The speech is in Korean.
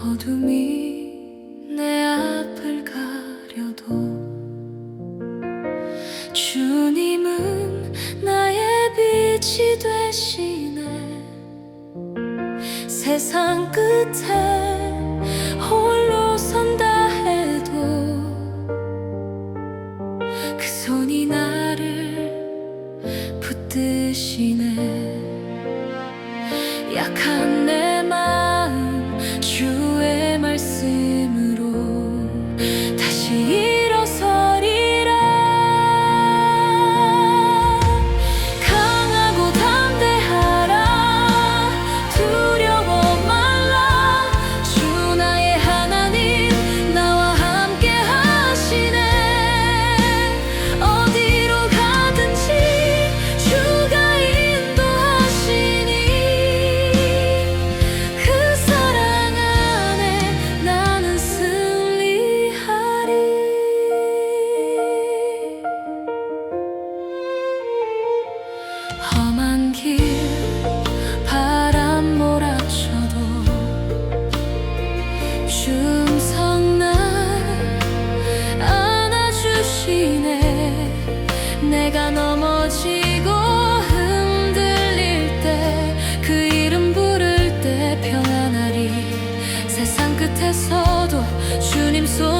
어둠이 내 앞을 가려도 주님은 나의 빛이 되시네. 세상 끝에 홀로 선다 해도 그 손이 나를 붙드시네. 약한 내 바람 몰아쳐도 춤성 날 안아주시네. 내가 넘어지고 흔들릴 때 그 이름 부를 때 평안하리. 세상 끝에서도 주님 손